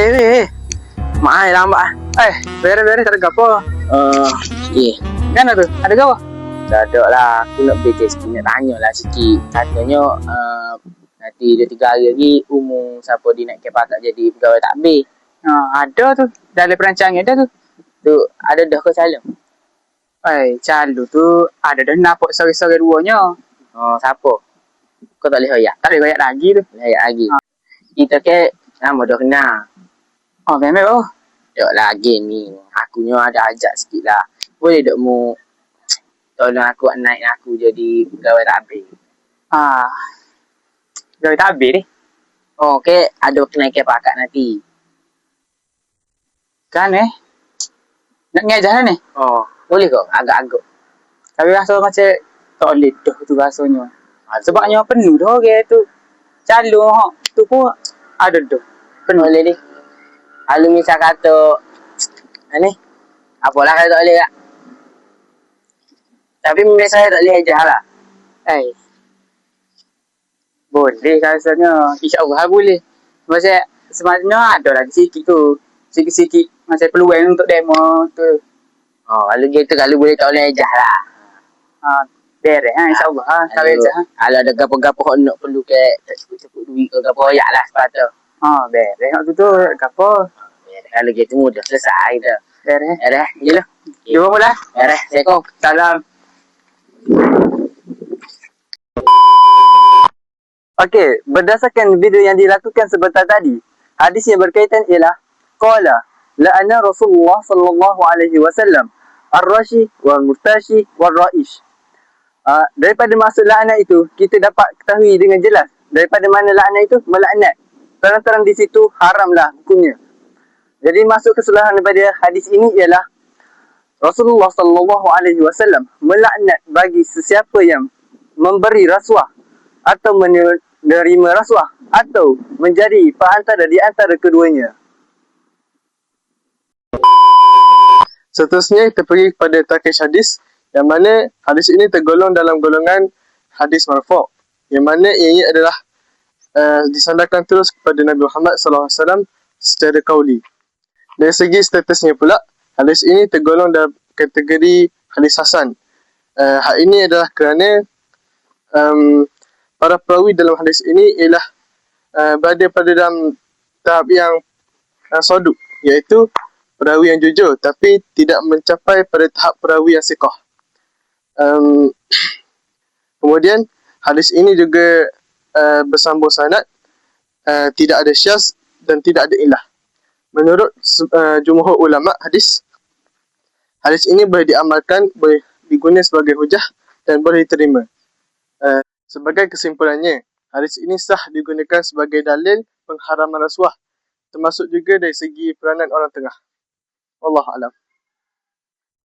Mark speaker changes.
Speaker 1: Eh, eh, eh. Lambat ah. Eh, beres-beres tak ada gapo.
Speaker 2: Uh, okay.
Speaker 1: Kan tu? Ada gapo?
Speaker 2: Tak ada lah. Aku nak beri test nak tanya lah sikit. Katanya uh, nanti dua tiga hari lagi umur siapa dia nak ke pakak jadi pegawai takbir.
Speaker 1: Ha, ada tu. Dalam perancangan ada tu.
Speaker 2: Tu ada dah ke salam?
Speaker 1: Eh, calu tu ada dah nampak sore-sore duanya.
Speaker 2: Oh, siapa? Kau tak boleh hoyak?
Speaker 1: Tak boleh koyak lagi tu.
Speaker 2: Hoyak lagi. Kita ke nama dah kenal.
Speaker 1: Oh, memang oh.
Speaker 2: Dok lagi ni. Akunya ada ajak sikit lah. Boleh dok mu tolong aku naik aku jadi pegawai takbir.
Speaker 1: Ah. Tak habis ni.
Speaker 2: Oh, ke ada kenaikan pakak nanti.
Speaker 1: Kan eh. Nak ngajar ni.
Speaker 2: Oh, boleh kau agak-agak.
Speaker 1: Tapi rasa macam tak boleh dah tu rasanya.
Speaker 2: Aduh.
Speaker 1: Sebabnya penuh dah orang tu. Calon ha. Tu pun ada dah.
Speaker 2: Penuh boleh ni. Lalu misal kata, ni, apalah kalau tak boleh kak. Tapi memang saya tak boleh ajar lah.
Speaker 1: Eh. Boleh rasanya. InsyaAllah boleh. Macam sebenarnya ada lagi sikit tu. Sikit-sikit macam peluang untuk demo tu.
Speaker 2: Oh, kalau gitu kalau boleh tak boleh ajar lah.
Speaker 1: Ha, beres ha, insyaAllah ha. Tak
Speaker 2: Kalau-
Speaker 1: ha.
Speaker 2: Kalau ada gapo-gapo nak perlu ke tak cukup-cukup duit ke gapo ya lah sepatutnya.
Speaker 1: Ha, beres. Hak tu tu, apa?
Speaker 2: Kalau gitu mudah selesai dah.
Speaker 1: Beres.
Speaker 2: Ya dah, je lah.
Speaker 1: Jumpa mula.
Speaker 2: Ya dah, Assalamualaikum.
Speaker 1: Salam.
Speaker 3: Okey, berdasarkan video yang dilakukan sebentar tadi, hadis yang berkaitan ialah qala la'ana Rasulullah sallallahu alaihi wasallam ar-rashi wal murtashi wal raish. Uh, daripada maksud laknat itu, kita dapat ketahui dengan jelas daripada mana laknat itu melaknat. Terang-terang di situ haramlah hukumnya. Jadi maksud kesalahan daripada hadis ini ialah Rasulullah sallallahu alaihi wasallam melaknat bagi sesiapa yang memberi rasuah atau menerima rasuah atau menjadi perantara di antara keduanya.
Speaker 4: Seterusnya kita pergi kepada takish hadis yang mana hadis ini tergolong dalam golongan hadis marfu' yang mana ianya adalah uh, disandarkan terus kepada Nabi Muhammad SAW secara kauli. Dari segi statusnya pula, hadis ini tergolong dalam kategori hadis hasan. Uh, hal ini adalah kerana um, para perawi dalam hadis ini ialah uh, berada pada dalam tahap yang uh, soduk iaitu perawi yang jujur tapi tidak mencapai pada tahap perawi yang siqah. Um, kemudian hadis ini juga Eh, bersambung sanad uh, tidak ada syas dan tidak ada ilah. Menurut uh, jumhur ulama hadis hadis ini boleh diamalkan boleh digunakan sebagai hujah dan boleh diterima. Uh, sebagai kesimpulannya hadis ini sah digunakan sebagai dalil pengharaman rasuah termasuk juga dari segi peranan orang tengah. Allah alam.